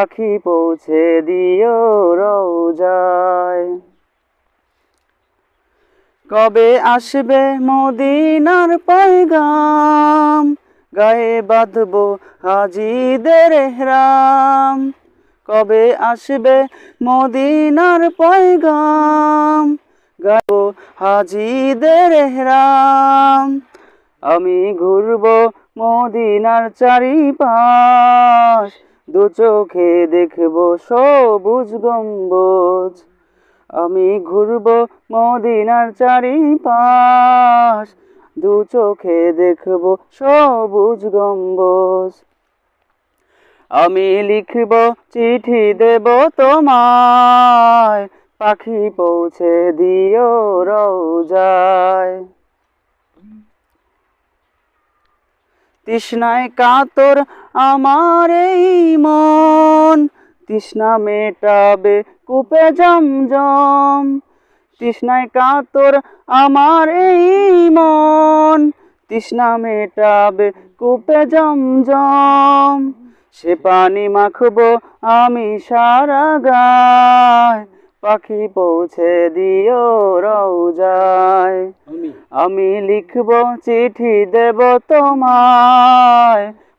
পাখি পৌঁছে দিও রৌজায়। কবে আসবে মদিনার পয়গাম? গায়ে বাঁধব হাজিদের হেরাম কবে আসবে মদিনার পয়গাম? গাব হাজিদের হেরাম আমি ঘুরব মদিনার চারিপাশ। দু চোখে দেখব সবুজ গম্বুজ। আমি ঘুরব মদিনার চারিপাশ। দু চোখে দেখব সবুজ গম্বুজ। আমি লিখব চিঠি দেব তোমায়। পাখি পৌঁছে দিও রওজায় তৃষ্ণায় কাতর আমার এই মন। তৃষ্ণা মেটাবে কূপে জমজম। তৃষ্ণায় কাতর আমার এই মন। তৃষ্ণা মেটাবে কূপে জমজম। সে পানি মাখবো আমি সারা গায়। পাখি পৌঁছে দিও রওজায়। আমি। লিখব চিঠি দেব তোমায়।